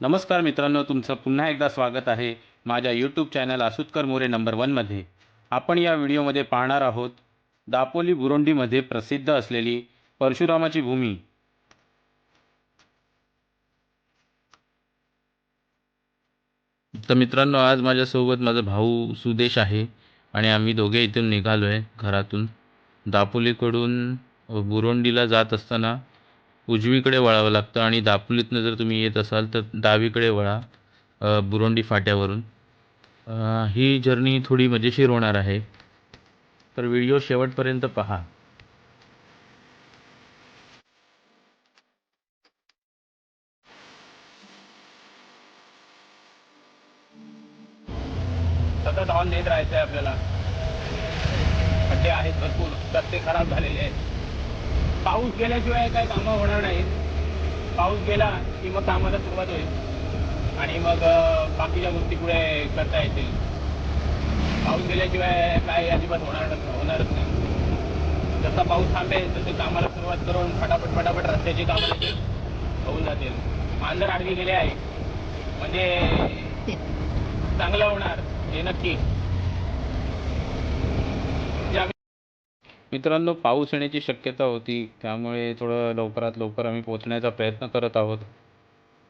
नमस्कार मित्रांनो तुमचं पुन्हा एकदा स्वागत आहे माझ्या YouTube channel Asutkar More number वनमध्ये आपण या व्हिडिओमध्ये पाहणार आहोत दापोली बुरोंडीमध्ये प्रसिद्ध असलेली परशुरामाची भूमी. तर मित्रांनो आज माझ्यासोबत माझा भाऊ सुदेश आहे आणि आम्ही दोघे इथून निघालो आहे घरातून. दापोलीकडून बुरोंडीला जात असताना उजवीकडे वळावं लागतं आणि दापोलीतनं जर तुम्ही येत असाल तर डावीकडे वळा बुरोंडी फाट्यावरून. ही जर्नी थोडी मजेशीर होणार आहे. तर व्हिडिओ शेवटपर्यंत पहा. सतत ऑन देत राहायचं आहे आपल्याला. खड्डे आहेत भरपूर रस्ते खराब झालेले आहेत. पाऊस गेल्याशिवाय काय कामं होणार नाहीत. पाऊस गेला की मग कामाला सुरुवात होईल. आणि मग बाकीच्या गोष्टी पुढे करता येतील. पाऊस गेल्याशिवाय काय अजिबात होणार होणारच नाही. जसा पाऊस थांबेल तसे कामाला सुरुवात करून फटाफट फटाफट रस्त्याची कामं देखील होऊन जातील. मांजर आडवी गेले आहे. म्हणजे चांगलं होणार हे नक्की जे आम्ही मित्रांनो पाऊस येण्याची शक्यता होती त्यामुळे थोडं लवकरात लवकर आम्ही पोचण्याचा प्रयत्न करत आहोत.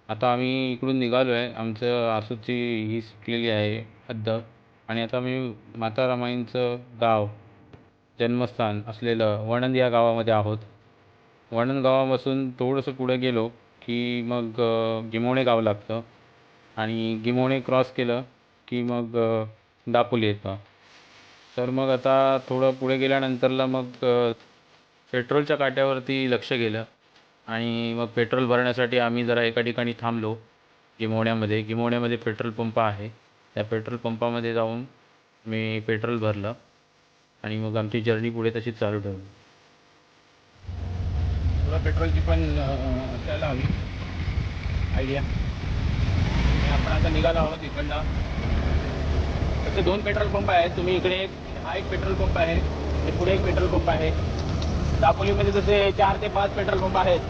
आता आम्ही इकडून निघालो आहे आमचं आसूची ही सुटलेली आहे हद्द. आणि आता आम्ही माता रमाईंचं गाव जन्मस्थान असलेलं वणंद या गावामध्ये आहोत. वणंद गावापासून थोडंसं पुढे गेलो की मग गिमोणे गाव लागतं. आणि गिमोणे क्रॉस केलं की मग दापोली येतं. तर मग आता थोडं पुढे गेल्यानंतरला मग पेट्रोलच्या काट्यावरती लक्ष गेलं. आणि मग पेट्रोल भरण्यासाठी आम्ही जरा एका ठिकाणी थांबलो गिमोण्यामध्ये गिमोण्यामध्ये पेट्रोल पंप आहे. त्या पेट्रोल पंपामध्ये जाऊन मी पेट्रोल भरलं आणि मग आमची जर्नी पुढे तशीच चालू ठेवली. थोडं पेट्रोलची पण त्याला हवी आयडिया. आपण आता निघालो आहोत इकडनं. तसे दोन पेट्रोल पंप आहेत. तुम्ही इकडे हा एक पेट्रोल पंप आहे. आणि पुढे एक पेट्रोल पंप आहे. दापोलीमध्ये जसे चार ते पाच पेट्रोल पंप आहेत.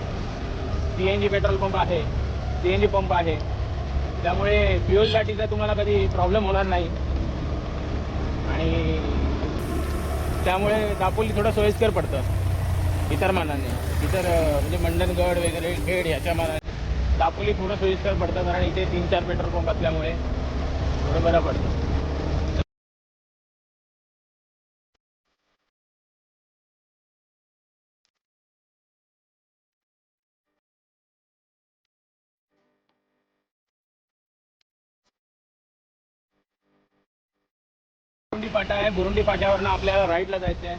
C N G petrol pump आहे. सी एन जी पंप आहे. त्यामुळे फ्युएलसाठीचा तुम्हाला कधी प्रॉब्लेम होणार नाही. आणि त्यामुळे दापोली थोडं सोयीस्कर पडतं. इतर मानाने. इतर म्हणजे मंडणगड वगैरे खेड ह्याच्या मानाने. दापोली थोडं सोयीस्कर पडतं कारण इथे तीन चार पेट्रोल पंप असल्यामुळे थोडं बरं पडतं. बुरुंडी फाटा आहे. बुरुंडी फाट्यावरनं आपल्याला राईटला जायचं आहे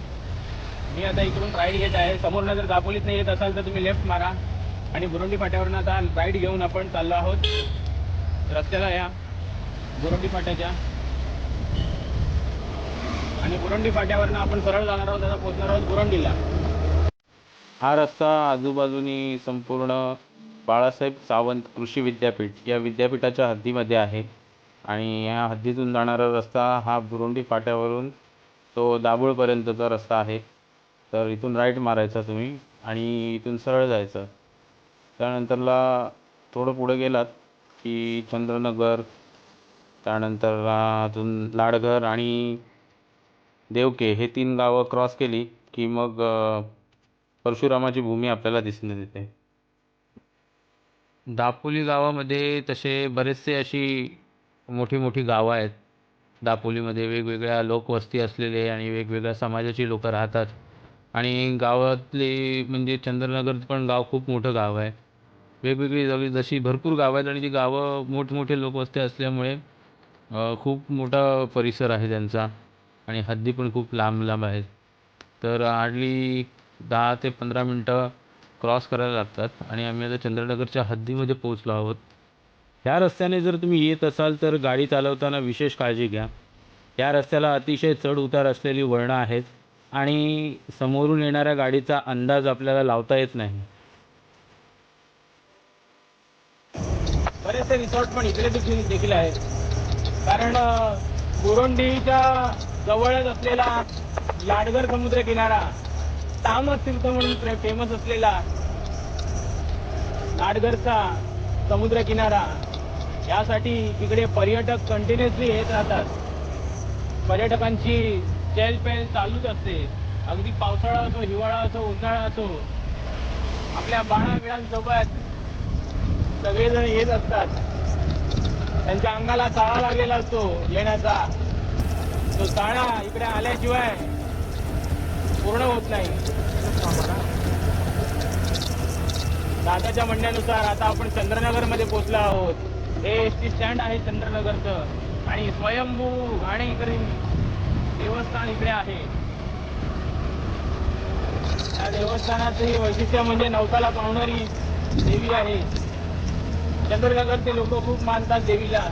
मी आता इकडून राईट घेत आहे. समोरनं जर दापोलीत नाही येत असाल तर तुम्ही लेफ्ट मारा. आणि बुरुंडी फाट्यावरनं आता राईट घेऊन आपण चाललो आहोत. रस्त्याला या. बुरुंडी फाट्याच्या. आणि बुरुंडी फाट्यावरनं आपण सरळ जाणार आहोत. आता पोहोचणार आहोत बुरुंडीला. हा रस्ता आजूबाजूनी संपूर्ण बाळासाहेब सावंत कृषी विद्यापीठ या विद्यापीठाच्या हद्दीमध्ये आहे. आणि या हद्दीतून जाणारा रस्ता हा बुरुंडी फाट्यावरून तो दाभोळपर्यंतचा रस्ता आहे. तर इथून राईट मारायचा तुम्ही आणि इथून सरळ जायचं. त्यानंतरला थोडं पुढे गेलात की चंद्रनगर त्यानंतर अजून लाडघर आणि देवके हे तीन गावं क्रॉस केली की मग परशुरामाची भूमी आपल्याला दिसून येते. दापोली गावामध्ये तसे बरेचसे अशी मोठी मोठी गावं आहेत. दापोलीमध्ये वेगवेगळ्या लोकवस्ती असलेले आणि वेगवेगळ्या समाजाची लोकं राहतात. आणि गावातले म्हणजे चंद्रनगर पण गाव खूप मोठं गाव आहे. वेगवेगळी जवळ जशी भरपूर गावं आहेत आणि ती गावं मोठमोठे लोकवस्ती असल्यामुळे खूप मोठा परिसर आहे त्यांचा आणि हद्दी पण खूप लांब लांब आहेत. तर हार्डली दहा ते पंधरा मिनटं क्रॉस करायला लागतात आणि आम्ही आता चंद्रनगरच्या हद्दीमध्ये पोहोचलो आहोत. ह्या रस्त्याने जर तुम्ही येत असाल तर गाडी चालवताना विशेष काळजी घ्या. या रस्त्याला अतिशय चढ उतार असलेली वळणं आहेत आणि समोरून येणाऱ्या गाडीचा अंदाज आपल्याला लावता येत नाही. बरेचसे रिसॉर्ट पण इकडे देखील देखील आहेत. कारण अं, बुरुंडीच्या जवळच असलेला लाडगर समुद्र किनारा तामस तीर्थ म्हणून फेमस असलेला लाडगरचा समुद्र किनारा यासाठी इकडे पर्यटक कंटिन्युअसली येत राहतात. पर्यटकांची चहलपहल चालूच असते. अगदी पावसाळा असो हिवाळा असो उन्हाळा असो आपल्या बाळाबिळांसोबत सगळेजण येत असतात. त्यांच्या अंगाला चाळा लागलेला असतो येण्याचा. तो चाळा इकडे आल्याशिवाय पूर्ण होत नाही. दादाच्या म्हणण्यानुसार आता आपण चंद्रनगरमध्ये पोचलो पोहोचलो आहोत. हे एस टी स्टँड आहे चंद्रनगरचं. आणि स्वयंभू घाणेकरी देवस्थान इकडे आहे. या देवस्थानाचं हे वैशिष्ट्य म्हणजे नवताला पावणारी देवी आहे. चंद्रनगरचे लोक खूप मानतात देवीला.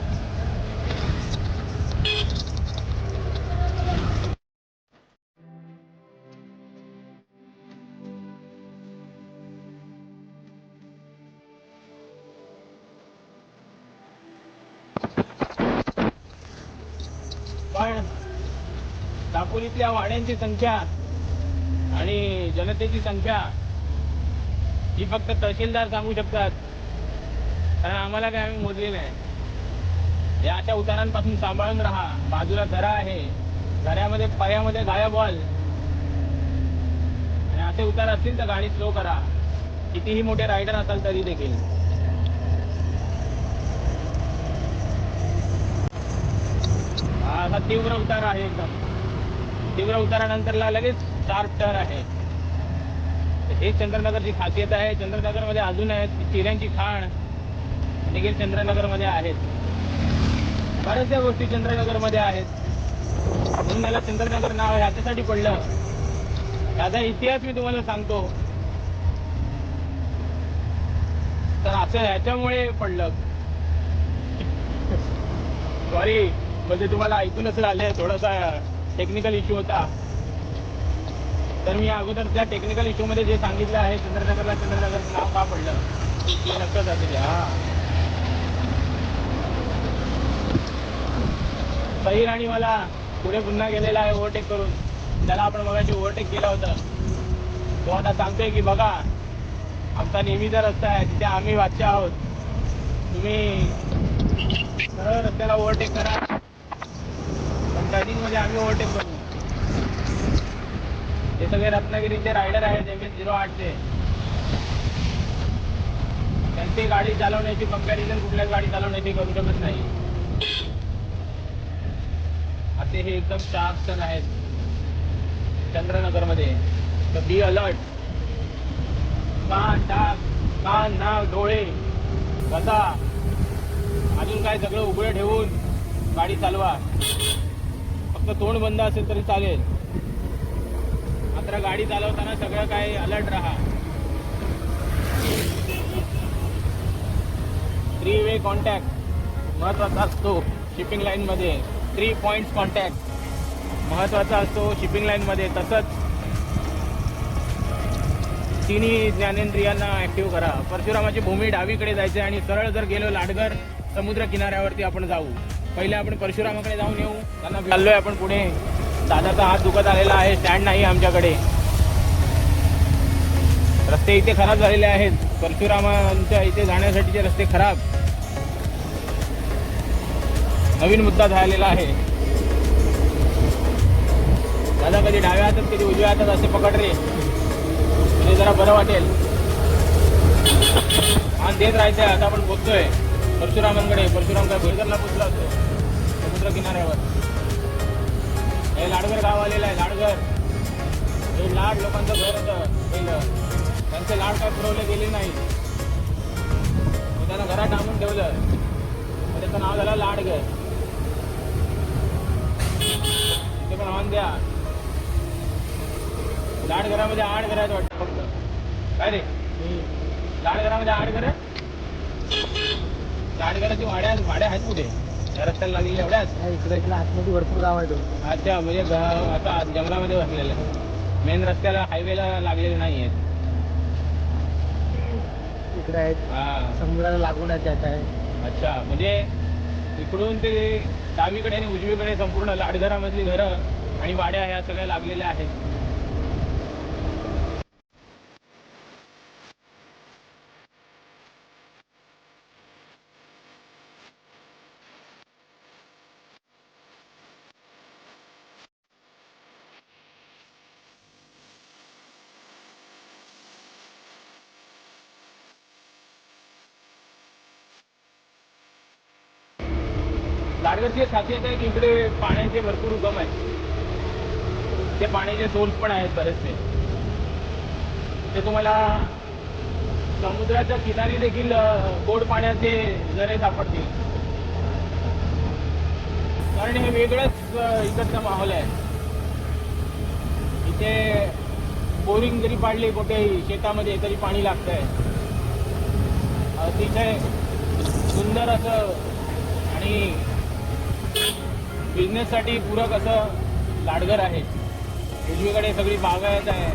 दापोलीतल्या वाड्यांची संख्या आणि जनतेची संख्या ही फक्त तहसीलदार सांगू शकतात. कारण आम्हाला काय आम्ही मोजली नाही या अशा उतारांपासून सांभाळून राहा. बाजूला दरा आहे. दऱ्यामध्ये पायामध्ये गाया बॉल आणि असे उतार असतील तर गाडी स्लो करा. कितीही मोठे रायडर असाल तरी देखील. हा असा तीव्र उतार आहे एकदम. तीव्र उतारानंतरला लगेच शार्प टर्न आहे. हे चंद्रनगरची खासियत आहे. चंद्रनगरमध्ये अजून आहेत चिऱ्यांची खाण देखील चंद्रनगरमध्ये आहेत. बऱ्याचशा गोष्टी चंद्रनगरमध्ये आहेत. म्हणून मला चंद्रनगर नाव ह्याच्यासाठी पडलं. त्याचा इतिहास मी तुम्हाला सांगतो. तर असं ह्याच्यामुळे पडलं. सॉरी म्हणजे तुम्हाला ऐकूनच आले थोडासा. टेक्निकल इश्यू होता. तर मी अगोदर त्या टेक्निकल इश्यू मध्ये जे सांगितलं आहे चंद्रनगरला चंद्रनगर नाव का पडलं? ते लक्षात असेल हा. सहीर मला पुढे पुन्हा गेलेला आहे ओव्हरटेक करून. त्याला आपण मगाशी ओव्हरटेक केला होता. तो आता सांगतोय की बघा आमचा नेहमीचा रस्ता आहे तिथे आम्ही वाचच्या आहोत. तुम्ही सरळ रस्त्याला ओव्हरटेक करा. पण मध्ये आम्ही ओव्हरटेक करू. हे सगळे रत्नागिरीचे रायडर आहेत एम एस झिरो आठचे. त्यांची गाडी चालवण्याची कंपॅरिझन कुठल्याच गाडी चालवण्याची करू शकत नाही. असे हे एकदम शार्प सण आहेत. चंद्रनगरमध्ये. तर बी अलर्ट कान डाक कान नाक डोळे. बसा. अजून काय सगळं उघडं ठेवून गाडी चालवा. फक्त तोंड बंद असेल तरी चालेल. मात्र गाडी चालवताना सगळं काय अलर्ट राहा. थ्री वे कॉन्टॅक्ट महत्त्वाचा असतो शिपिंग लाईन मध्ये. थ्री पॉइंट कॉन्टॅक्ट महत्त्वाचा असतो शिपिंग लाईन मध्ये. तसंच तिन्ही ज्ञानेंद्रियांना ऍक्टिव्ह करा. परशुरामाची भूमी डावीकडे जायचे आणि सरळ जर गेलो लाडगर समुद्र किनाऱ्यावरती आपण जाऊ. पहिले आपण परशुरामाकडे जाऊन येऊ. त्यांना चाललोय आपण पुढे. दादाचा हात दुखत आलेला आहे. स्टँड नाही आमच्याकडे. रस्ते इथे खराब झालेले आहेत. परशुरामांच्या इथे जाण्यासाठीचे रस्ते खराब. नवीन मुद्दा झालेला आहे. दादा कधी डाव्या हातात कधी उजव्या हातात असे पकड रे म्हणजे जरा बरं वाटेल. मान देत राहायचं आता आपण बोलतोय. परशुरामांकडे. परशुराम काय भुईगरला पोचला असतो. समुद्र किनाऱ्यावर. हे लाडगर गाव आलेलं आहे लाडगर. हे लाड लोकांचं घर होतं पहिलं त्यांचे लाड काय पुरवले गेले नाही. त्यांना घरात डांबून ठेवलं. मग त्याचं नाव झालं लाडगर. ते पण ऑन द्या. लाड घरामध्ये आठ घर आहेत वाटतं फक्त. काय रे? लाड घरामध्ये आठ घर? लाड घराची वाड्या वाड्या आहेत कुठे? रस्त्याला लागलेल्या एवढ्याच इकडे इकडे आतमध्ये भरपूर गाव आहे अच्छा म्हणजे आता जंगलामध्ये बसलेलं. मेन रस्त्याला हायवेला लागलेले नाही आहेत इकडे आहेत. समुद्राला लागून आहे त्यात आहे. अच्छा म्हणजे इकडून ते डावीकडे आणि उजवीकडे संपूर्ण लाडघरामधली घरं आणि वाड्या ह्या सगळ्या लागलेल्या आहेत. गाडगरची खासियत आहे की इकडे पाण्याचे भरपूर उगम आहेत. ते पाण्याचे सोर्स पण आहेत बरेचसे. ते तुम्हाला समुद्राच्या किनारी देखील गोड पाण्याचे झरे सापडतील. कारण हे वेगळंच इकडचं माहोल आहे. इथे बोरिंग जरी पाडली कुठेही शेतामध्ये तरी पाणी लागतंय. अतिशय सुंदर असं आणि बिझनेससाठी पूरक असं लाडघर आहे. उजवीकडे सगळी बागायत आहे.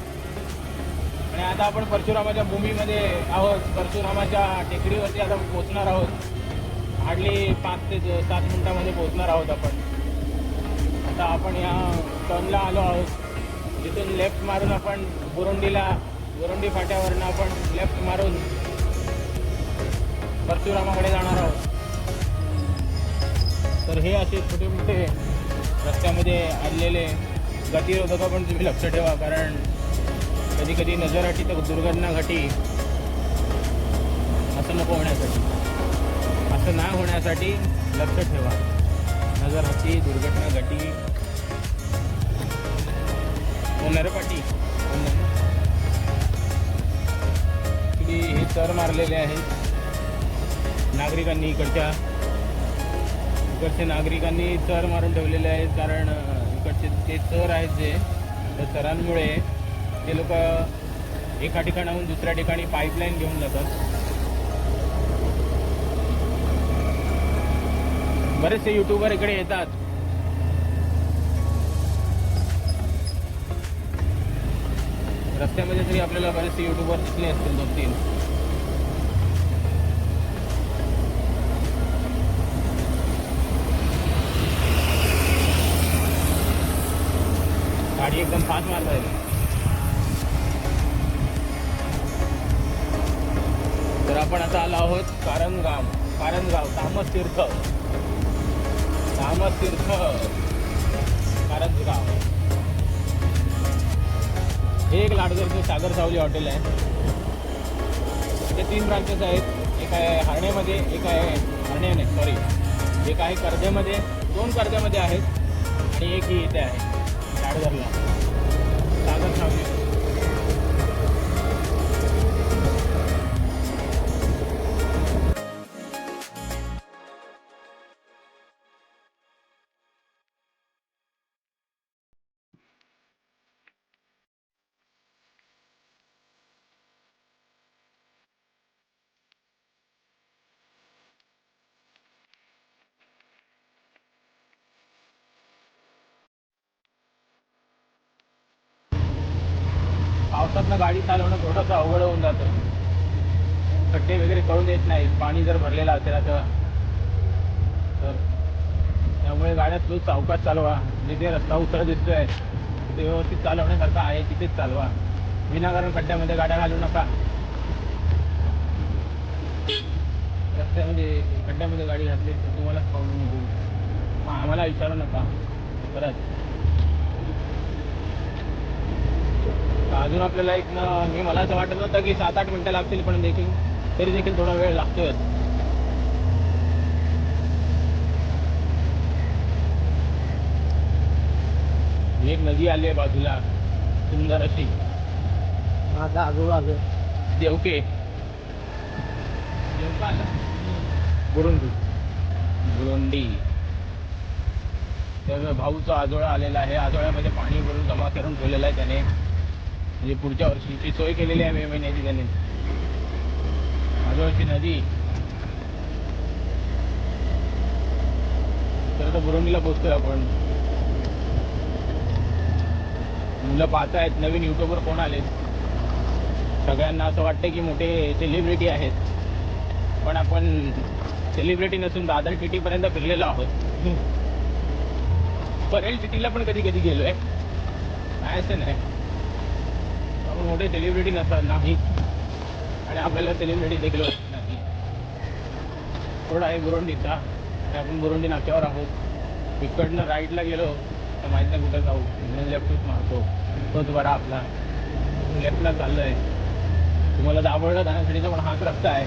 आणि आता आपण परशुरामाच्या भूमीमध्ये आहोत. परशुरामाच्या टेकडीवरती आता पोहोचणार आहोत. हार्डली पाच ते सात मिनिटामध्ये पोहोचणार आहोत आपण. आता आपण या टर्नला आलो आहोत. तिथून लेफ्ट मारून आपण बुरुंडीला बुरुंडी फाट्यावरनं आपण लेफ्ट मारून परशुरामाकडे जाणार आहोत. तर हे असे छोटे मोठे रस्त्यामध्ये आणलेले गतिरोधक पण तुम्ही लक्ष ठेवा कारण कधी कधी नजराठी तर दुर्घटना घटी. असं नको होण्यासाठी. असं ना होण्यासाठी लक्ष ठेवा. नजर दुर्घटना घटी. नरपाटी हे चर मारलेले आहेत. नागरिकांनी इकडच्या इकडच्या नागरिकांनी चर मारून ठेवलेले आहेत कारण इकडचे ते चर आहेत जे त्या चरांमुळे ते लोक एका ठिकाणाहून दुसऱ्या ठिकाणी पाईपलाईन घेऊन जातात. बरेचसे युट्यूबर इकडे येतात. रस्त्यामध्ये तरी आपल्याला बरेचसे युट्यूबर दिसले असतील दोन तीन गाडी एकदम फास्ट मारत आहे तर आपण आता आलो आहोत कारंगाव कारंगाव तामस तीर्थ तामस तीर्थ कारंजगाव हे एक लाडगरचं सागर सावली हॉटेल आहे. ते तीन ब्रांचेस आहेत. एक आहे हरण्यामध्ये एक आहे हरणे नाही सॉरी एक आहे कर्ध्यामध्ये दोन कर्ध्यामध्ये आहेत आणि एक ही इथे आहे. こだわりは。पावसातनं गाडी चालवणं थोडंसं अवघड होऊन जातं. खड्डे वगैरे कळून येत नाही पाणी जर भरलेलं असेल आता तर त्यामुळे गाड्या तू सावकाश चालवा. जिथे रस्ता उतर दिसतोय ते व्यवस्थित चालवण्यासारखं आहे तिथेच चालवा. विनाकारण खड्ड्यामध्ये गाड्या घालू नका. रस्त्यामध्ये खड्ड्यामध्ये गाडी घातली तर तुम्हालाच प्रॉब्लेम होतो मग आम्हाला विचारू नका. परत अजून आपल्याला एक ना मी मला असं वाटत होतं की सात आठ मिनिटं लागतील पण देखील तरी देखील थोडा वेळ लागतोय. एक नदी आली आहे बाजूला सुंदर अशी. माझा आलं देवके देवका आला. बुरुंडी बुरुंडी तर भाऊचा आजोळा आलेला आहे. आजोळ्यामध्ये पाणी भरून जमा करून ठेवलेलं आहे त्याने. म्हणजे पुढच्या वर्षीची सोय केलेली आहे मे महिन्याची त्याने. आजोळची नदी. तर आता बुरवणीला पोचतोय आपण. मुलं पाहतायत नवीन युट्यूबर कोण आले? सगळ्यांना असं वाटतं की मोठे सेलिब्रिटी आहेत. पण आपण सेलिब्रिटी नसून दादर सिटी पर्यंत फिरलेलो आहोत. परेल सिटीला पण कधी कधी गेलोय. काय असं नाही मोठे सेलिब्रिटी नसतात नाही आणि आपल्याला सेलिब्रिटी देखील नाही. थोडा आहे बुरुंडीचा आणि आपण बुरुंडी नाक्यावर आहोत. इकडनं राईटला गेलो तर माहीत नाही कुठं जाऊ? लेफ्टच मारतो. तोच बरा आपला. लेफ्टला चाललोय. तुम्हाला दाभोळला जाण्यासाठीचा पण हाच रस्ता आहे.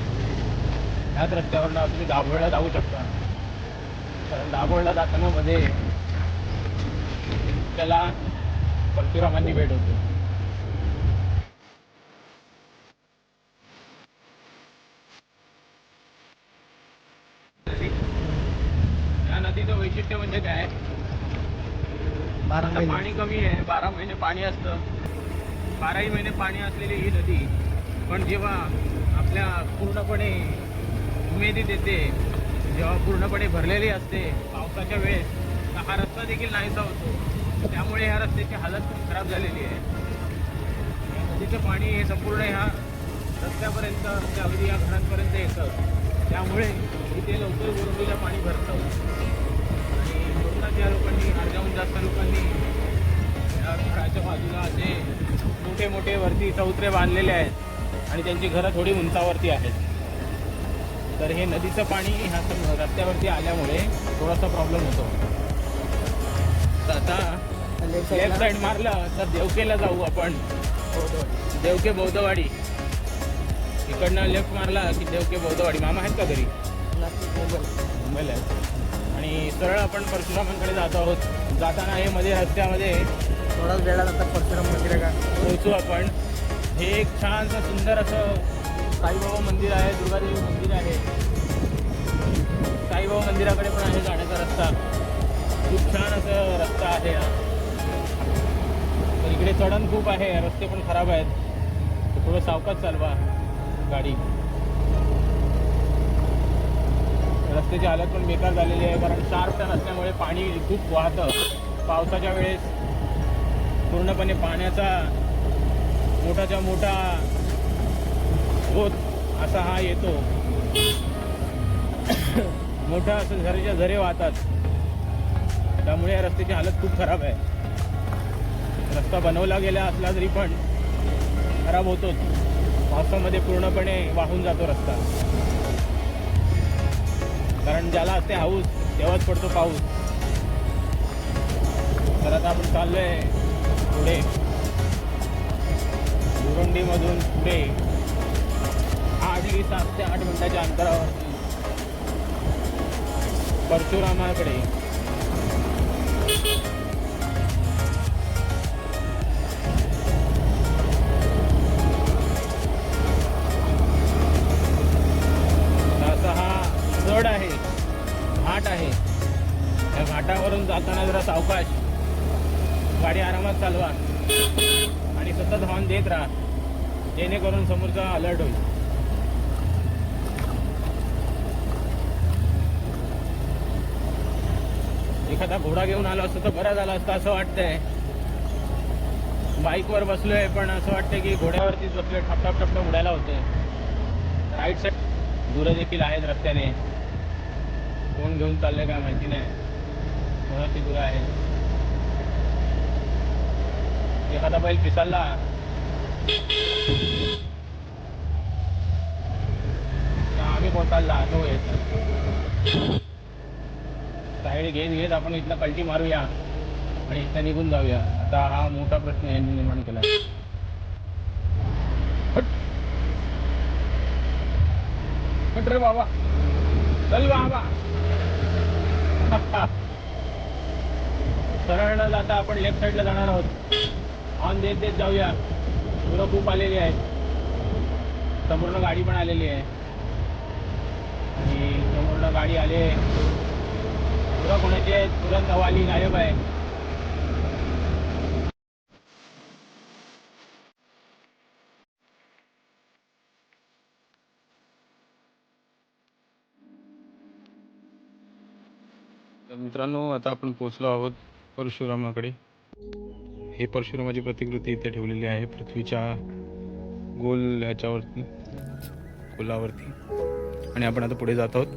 ह्याच रस्त्यावरनं तुम्ही दाभोळला जाऊ शकता. कारण दाभोळला जाताना मध्ये त्याला परशुरामांनी भेट होते या नदीचं वैशिष्ट्य म्हणजे काय बारा आता पाणी कमी आहे बारा महिने पाणी असतं. बाराही महिने पाणी असलेली ही नदी पण जेव्हा आपल्या पूर्णपणे उमेदीत येते जेव्हा पूर्णपणे भरलेली असते पावसाच्या वेळेस तर हा रस्ता देखील नाहीसा होतो. त्यामुळे ह्या रस्त्याची हालत खूप खराब झालेली आहे. नदीचं पाणी हे संपूर्ण ह्या रस्त्यापर्यंत अगदी या घरांपर्यंत येतं. त्यामुळे इथे लवकर गुरुंडीला पाणी भरतं. म्हणूनच या लोकांनी अर्ध्याहून जास्त लोकांनी घराच्या बाजूला असे मोठे मोठे वरती चौत्रे बांधलेले आहेत आणि त्यांची घरं थोडी उंचावरती आहेत. तर हे नदीचं पाणी ह्या रस्त्यावरती आल्यामुळे थोडासा प्रॉब्लेम होतो. तर आता लेफ्ट साईड मारलं तर देवकेला जाऊ आपण. देवके बौद्धवाडी. इकडनं लेफ्ट मारला की देवके बौद्धवाडी. मामा आहेत का घरी? मुंबईला आहेत. आणि सरळ आपण परशुरामांकडे जात आहोत. जाताना हे मध्ये रस्त्यामध्ये थोडाच वेळानंतर परशुराम मंदिर आहे का? पोहोचू आपण. हे एक छानसं सुंदर असं साईबाबा मंदिर आहे दुर्गादेवी मंदिर आहे. साईबाबा मंदिराकडे पण आहे जाण्याचा रस्ता. खूप छान असं रस्ता आहे तर इकडे चढण खूप आहे रस्ते पण खराब आहेत. थोडं सावकाश चालवा गाडी. रस्त्याची हालत पण बेकार झालेली आहे कारण शार्प टन असल्यामुळे पाणी खूप वाहतं. पावसाच्या वेळेस पूर्णपणे पाण्याचा मोठाच्या मोठा होत असा हा येतो. मोठा असं झरेच्या झरे वाहतात. त्यामुळे या रस्त्याची हालत खूप खराब आहे. रस्ता बनवला गेला असला तरी पण खराब होतोच. पावसामध्ये पूर्णपणे वाहून जातो रस्ता. कारण ज्याला असते हाऊस तेव्हाच पडतो पाऊस. तर आता आपण चाललोय पुढे. मधून पुढे. आठ सात ते आठ मिनिटाच्या अंतरावर परशुरामाकडे. हॉर्न देत राहा. जेणेकरून समोरचा अलर्ट होईल. एखादा घोडा घेऊन आलो असतो तर बरा झाला असता असं वाटतंय. बाईकवर बसलोय पण असं वाटतंय की घोड्यावरतीच बसलोय ठप ठप ठप ठप उडायला होते. राईट साईड दुरं देखील आहेत रस्त्याने. कोण घेऊन चाललंय काय माहिती नाही. कोणाची दूर आहेत एखादा बैल पिसालला आम्ही कोण जातो येत साईड घेत घेत आपण इथनं पलटी मारूया आणि इथनं निघून जाऊया. आता हा मोठा प्रश्न यांनी निर्माण केला हट. रे बाबा. चल बाबा. सरळ न जाता आपण लेफ्ट साईडला जाणार आहोत. ऑन देत देत जाऊया. मुलं खूप आलेली आहेत. समोरनं गाडी पण आलेली आहे. आणि समोरनं गाडी आले मुलं कोणाची आहेत? तुरंत नवाली गायब आहे. मित्रांनो आता आपण पोचलो आहोत परशुरामाकडे. हे परशुरामाची प्रतिकृती इथे ठेवलेली आहे. पृथ्वीच्या गोल याच्यावर गोलावरती. आणि आपण आता पुढे जात आहोत.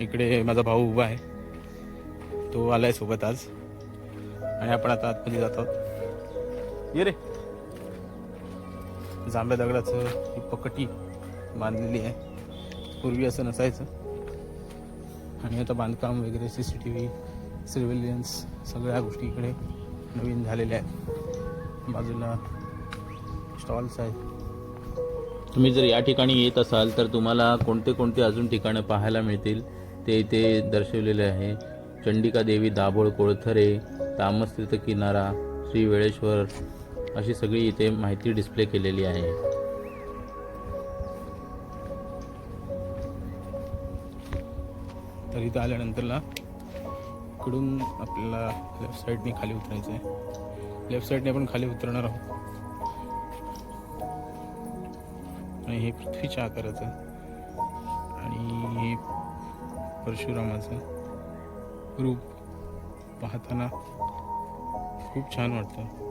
इकडे माझा भाऊ उभा आहे. तो आलाय सोबत आज. आणि आपण आता आतमध्ये जात आहोत. ये रे. जांभ्या दगडाचं ही पकटी बांधलेली आहे. पूर्वी असं नसायचं. आणि आता बांधकाम वगैरे C C T V surveillance सगळ्या गोष्टी इकडे नवीन झालेल्या आहेत. बाजूला स्टॉल्स आहेत. तुम्ही जर या ठिकाणी येत असाल तर तुम्हाला कोणते कोणते अजून ठिकाणं पाहायला मिळतील? ते इथे दर्शवलेले आहे. चंडिका देवी दाभोळ कोळथरे तामस तीर्थ किनारा श्री वेळेश्वर अशी सगळी इथे माहिती डिस्प्ले केलेली आहे. तर इथं आल्यानंतरला इकडून आपल्याला लेफ्ट साईडने खाली उतरायचं आहे. लेफ्ट साईडने आपण खाली उतरणार आहोत. आणि हे पृथ्वीच्या आकाराचं आणि हे परशुरामाचं रूप पाहताना खूप छान वाटतं.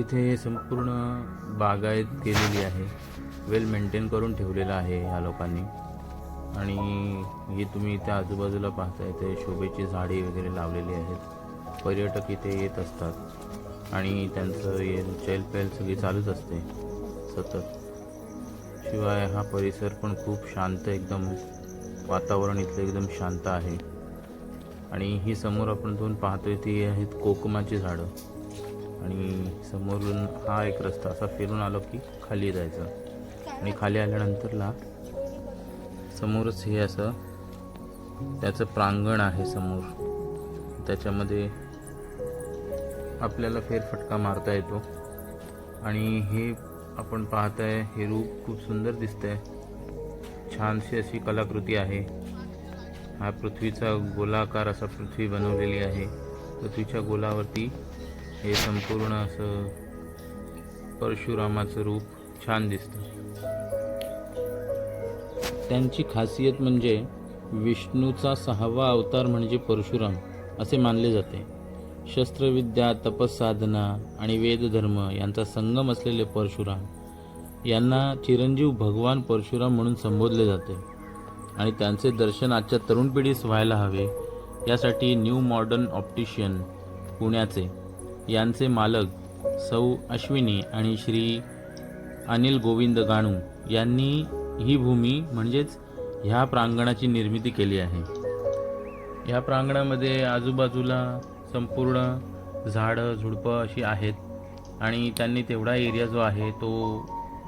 इथे संपूर्ण बागायत केलेली आहे. वेल मेंटेन करून ठेवलेलं आहे ह्या लोकांनी. आणि हे तुम्ही इथे आजूबाजूला पाहताय ते शोभेची झाडे वगैरे लावलेली आहेत. पर्यटक इथे येत असतात. आणि त्यांचं ये चहलपहल सगळी चालूच असते सतत. शिवाय हा परिसर पण खूप शांत एकदम वातावरण इथलं एकदम शांत आहे. आणि ही समोर आपण दोन पाहतोय ती आहेत कोकमाची झाडं. आणि समोरून हा एक रस्ता असा फिरून आलो की खाली जायचं. आणि खाली आल्यानंतरला समोरच हे असं त्याचं प्रांगण आहे समोर. त्याच्यामध्ये आपल्याला फेरफटका मारता येतो. आणि हे आपण पाहताय हे रूप खूप सुंदर दिसतंय. छानशी अशी कलाकृती आहे. हा पृथ्वीचा गोलाकार असा पृथ्वी बनवलेली आहे. पृथ्वीच्या गोलावरती हे संपूर्ण असं परशुरामाचं रूप छान दिसतं. त्यांची खासियत म्हणजे विष्णूचा सहावा अवतार म्हणजे परशुराम असे मानले जाते. शस्त्रविद्या तपसाधना आणि वेदधर्म यांचा संगम असलेले परशुराम यांना चिरंजीव भगवान परशुराम म्हणून संबोधले जाते. आणि त्यांचे दर्शन आजच्या तरुण पिढीस व्हायला हवे यासाठी न्यू मॉडर्न ऑप्टिशियन पुण्याचे यांचे मालक सौ अश्विनी आणि श्री अनिल गोविंद गाणू यांनी ही भूमी म्हणजेच ह्या प्रांगणाची निर्मिती केली आहे. ह्या प्रांगणामध्ये आजूबाजूला संपूर्ण झाडं झुडपं अशी आहेत आणि त्यांनी तेवढा एरिया जो आहे तो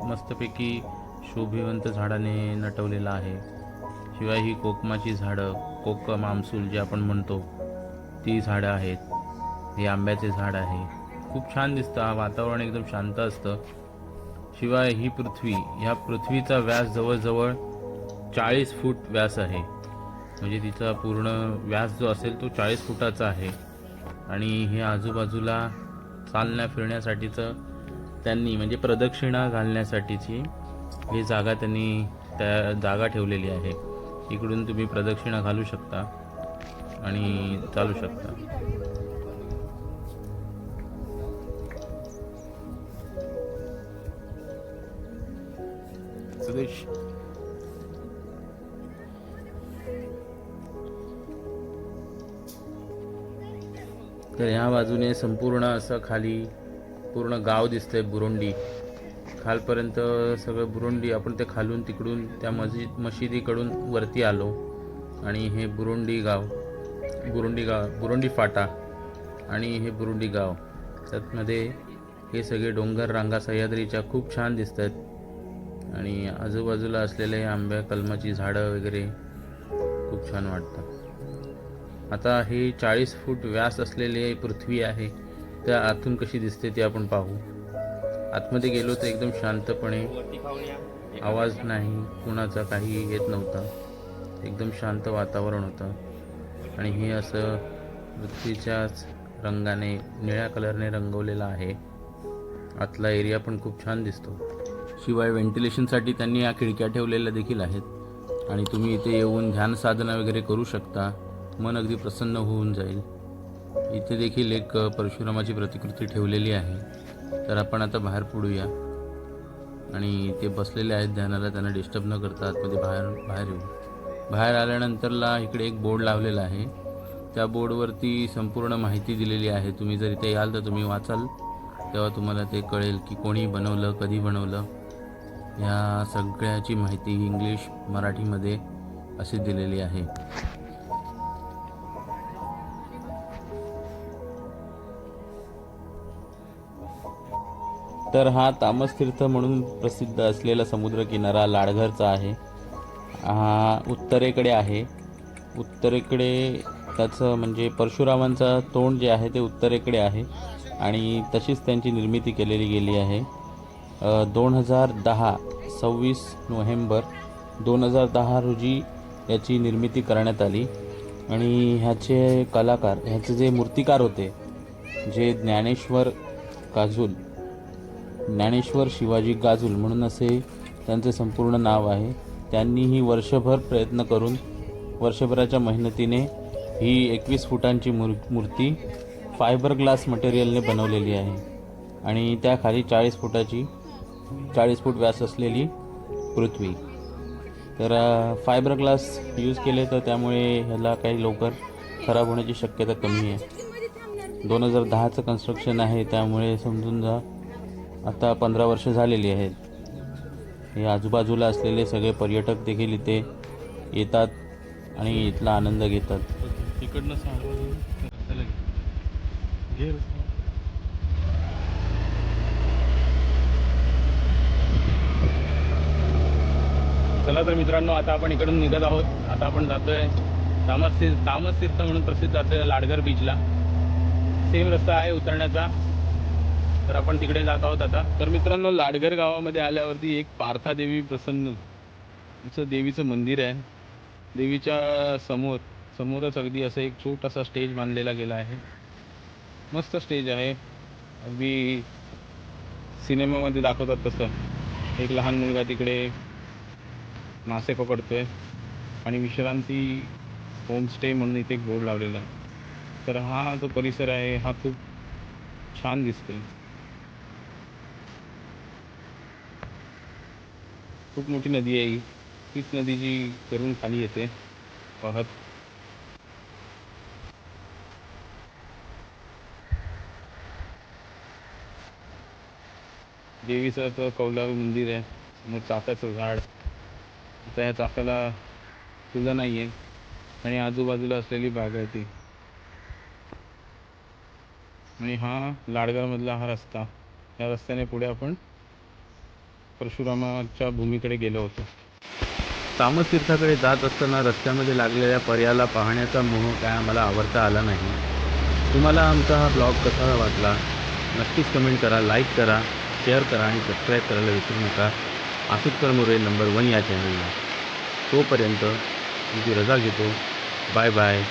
मस्तपैकी शोभिवंत झाडाने नटवलेला आहे. शिवाय ही कोकमाची झाडं कोकम आमसूल जे आपण म्हणतो ती झाडं आहेत. हे आंब्याचे झाड आहे. खूप छान दिसतं. हा वातावरण एकदम शांत असतं. शिवाय ही पृथ्वी ह्या पृथ्वीचा व्यास जवळजवळ चाळीस फूट व्यास आहे. म्हणजे तिचा पूर्ण व्यास जो असेल तो चाळीस फुटाचा आहे. आणि हे आजूबाजूला चालण्या फिरण्यासाठीचं त्यांनी म्हणजे प्रदक्षिणा घालण्यासाठीची ही जागा त्यांनी त्या जागा ठेवलेली आहे. इकडून तुम्ही प्रदक्षिणा घालू शकता आणि चालू शकता. सदेश तर ह्या बाजूने संपूर्ण असं खाली पूर्ण गाव दिसतंय बुरुंडी. खालपर्यंत सगळं बुरुंडी आपण ते खालून तिकडून त्या मस्जिद मशिदीकडून वरती आलो. आणि हे बुरुंडी गाव बुरुंडी गाव बुरुंडी फाटा आणि हे बुरुंडी गाव. त्यातमध्ये हे सगळे डोंगर रांगा सह्याद्रीच्या खूप छान दिसत आहेत आणि आजूबाजूला असलेले आंब्या कलमाची झाडं वगैरे खूप छान वाटतं आता हे चाळीस फूट व्यास असलेली पृथ्वी आहे. त्या आतून कशी दिसते ते आपण पाहू. आतमध्ये गेलो तर एकदम शांतपणे आवाज नाही कुणाचा काही येत नव्हता. एकदम शांत वातावरण होतं. आणि हे असं पृथ्वीच्याच रंगाने निळ्या कलरने रंगवलेलं आहे. आतला एरिया पण खूप छान दिसतो. शिवाय व्हेंटिलेशनसाठी त्यांनी या खिडक्या ठेवलेल्या देखील आहेत. आणि तुम्ही इथे येऊन ध्यान साधना वगैरे करू शकता. मन अगदी प्रसन्न होऊन जाईल. इथे देखील एक परशुरामाची प्रतिकृती ठेवलेली आहे. तर आपण आता बाहेर पडूया. आणि ते बसलेले आहेत ध्यानाला त्यांना डिस्टर्ब न करता आतमध्ये बाहेर बाहेर येऊ. बाहेर आल्यानंतरला इकडे एक बोर्ड लावलेला आहे. त्या बोर्डवरती संपूर्ण माहिती दिलेली आहे. तुम्ही जर इथे याल तर तुम्ही वाचाल. तेव्हा तुम्हाला ते कळेल की कोणी बनवलं कधी बनवलं. ह्या सगळ्याची माहिती इंग्लिश मराठीमध्ये अशी दिलेली आहे. तर हा तामसतीर्थ म्हणून प्रसिद्ध असलेला समुद्रकिनारा लाडघरचा आहे. हा उत्तरेकडे आहे. उत्तरेकडे त्याचं म्हणजे परशुरामांचा तोंड जे आहे ते उत्तरेकडे आहे आणि तशीच त्यांची निर्मिती केलेली गेली आहे. दोन हजार दहा सव्वीस नोव्हेंबर दोन हजार दहा रोजी याची निर्मिती करण्यात आली. आणि ह्याचे कलाकार ह्याचे जे मूर्तिकार होते जे ज्ञानेश्वर काजूल ज्ञानेश्वर शिवाजी गाजूल म्हणून असे त्यांचे संपूर्ण नाव आहे त्यांनी ही वर्षभर प्रयत्न करून वर्षभराच्या मेहनतीने ही एकवीस फुटांची मूर मूर्ती फायबर ग्लास मटेरियलने बनवलेली आहे. आणि त्याखाली चाळीस फुटाची चाळीस फूट व्यास असलेली पृथ्वी. तर फायबर ग्लास यूज केले तर त्यामुळे ह्याला काही लवकर खराब होण्याची शक्यता कमी आहे. दोन हजार दहाचं कन्स्ट्रक्शन आहे त्यामुळे समजून जा आता पंधरा वर्ष झालेली आहेत. हे आजूबाजूला असलेले सगळे पर्यटक देखील इथे येतात आणि इथला आनंद घेतात. तिकडनं चला तर मित्रांनो आता आपण इकडून निघत आहोत. आता आपण जातोय तामस तीर्थ तामस म्हणून प्रसिद्ध असलेल्या लाडघर बीचला सेम रस्ता आहे उतरण्याचा. तर आपण तिकडे जात आहोत आता. तर मित्रांनो लाडघर गावामध्ये आल्यावरती एक पार्थादेवी प्रसन्न. असं देवीचं मंदिर आहे. देवीच्या समोर समोरच अगदी असं एक छोटासा स्टेज बांधलेला गेला आहे. मस्त स्टेज आहे. अगदी सिनेमामध्ये दाखवतात तसं. एक लहान मुलगा तिकडे मासे पकडतो आहे आणि विश्रांती होमस्टे म्हणून इथे एक बोर्ड लावलेला आहे. तर हा जो परिसर आहे हा खूप छान दिसतोय. खूप मोठी नदी आहे ही. तीच नदी जी करून खाली येते. वाहत देवीचं तर कौलारू मंदिर आहे. समोर चाफ्याचं झाड. आता या चाफ्याला सुद्धा नाही आहे आणि आजूबाजूला असलेली बाग आहे ती. आणि हा लाडगावमधला हा रस्ता. या रस्त्याने पुढे आपण परशुरामाच्या भूमीकडे गेलो होतो. तामस तीर्थाकडे जात असताना रस्त्यामध्ये लागलेल्या पर्याला पाहण्याचा मोह काय आम्हाला आवडता आला नाही. तुम्हाला आमचा हा ब्लॉग कसा वाटला? नक्कीच कमेंट करा लाईक करा शेअर करा आणि सबस्क्राईब करायला विसरू नका. आसुतकर मोरे नंबर वन या चॅनलला तोपर्यंत तुमची रजा घेतो. Bye bye